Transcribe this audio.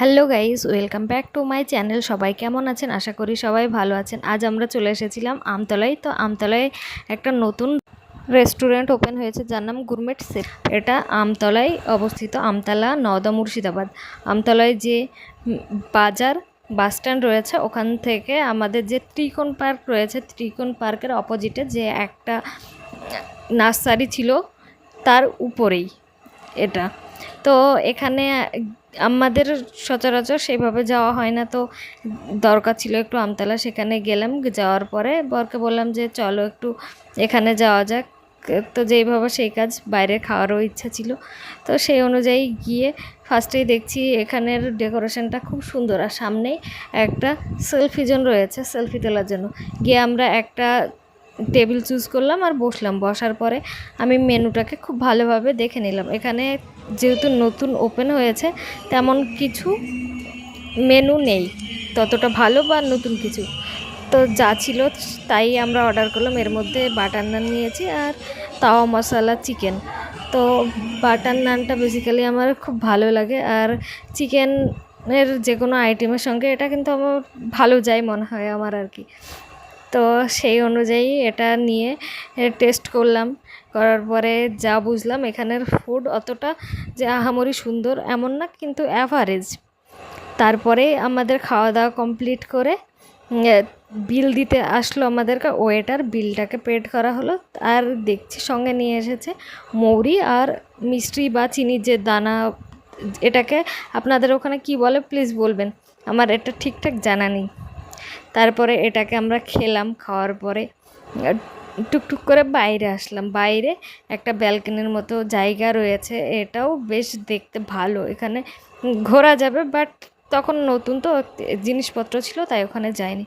Hello guys, welcome back to my channel. সবাই কেমন আছেন? আশা করি সবাই ভালো আছেন। আজ আমরা চলে এসেছিলাম আমতলায়। তো আমতলায় একটা নতুন রেস্টুরেন্ট ওপেন হয়েছে, যার নাম গুরমেট সেট। এটা আমতলায় অবস্থিত, আমতলা নওদা মুর্শিদাবাদ। আমতলায় যে বাজার, বাস স্ট্যান্ড রয়েছে, ওখান থেকে আমাদের যে ত্রিকোণ পার্ক রয়েছে, ত্রিকোণ পার্কের অপোজিটে যে একটা নার্সারি ছিল, তার উপরেই এটা। তো এখানে আমাদের সচরাচর সেইভাবে যাওয়া হয় না। তো দরকার ছিল একটু আমতলা সেখানে গেলাম, যাওয়ার পরে বরকে বললাম যে, চলো একটু এখানে যাওয়া যাক। তো যেইভাবে সেই কাজ, বাইরে খাওয়ারও ইচ্ছা ছিল। তো সেই অনুযায়ী গিয়ে ফার্স্টেই দেখছি এখানের ডেকোরেশনটা খুব সুন্দর। আর সামনেই একটা সেলফি জোন রয়েছে, সেলফি তোলার জন্য। গিয়ে আমরা একটা টেবিল চুজ করলাম আর বসলাম। বসার পরে আমি মেনুটাকে খুব ভালোভাবে দেখে নিলাম। এখানে যেহেতু নতুন ওপেন হয়েছে, তেমন কিছু মেনু নেই। ততটা ভালো বা নতুন কিছু? তো যা ছিল তাই আমরা অর্ডার করলাম। এর মধ্যে বাটার নান নিয়েছি আর তাওয়া মশলা চিকেন তো বাটার নানটা বেসিক্যালি আমার খুব ভালো লাগে আর চিকেনের যে কোনো আইটেমের সঙ্গে এটা কিন্তু আমার ভালো যায় মনে হয় আমার আর কি। তো সেই অনুযায়ী এটা নিয়ে টেস্ট করলাম। করার পরে যা বুঝলাম এখানের ফুড অতটা যে আহামরি সুন্দর এমন না, কিন্তু অ্যাভারেজ তারপরে আমাদের খাওয়া দাওয়া কমপ্লিট করে বিল দিতে আসলো আমাদেরকে ওয়েটার বিলটাকে পেড করা হলো। আর দেখছি সঙ্গে নিয়ে এসেছে মৌরি আর মিষ্টি বা চিনির যে দানা, এটাকে আপনাদের ওখানে কি বলে প্লিজ বলবেন? আমার এটা ঠিকঠাক জানা নেই। তারপরে এটাকে আমরা খেলাম, খাওয়ার পরে। টুকটুক করে বাইরে আসলাম। বাইরে একটা ব্যালকনির মতো জায়গা রয়েছে, এটাও বেশ দেখতে ভালো। এখানে ঘোরা যাবে, বাট তখন নতুন তো, জিনিসপত্র ছিল, তাই ওখানে যায়নি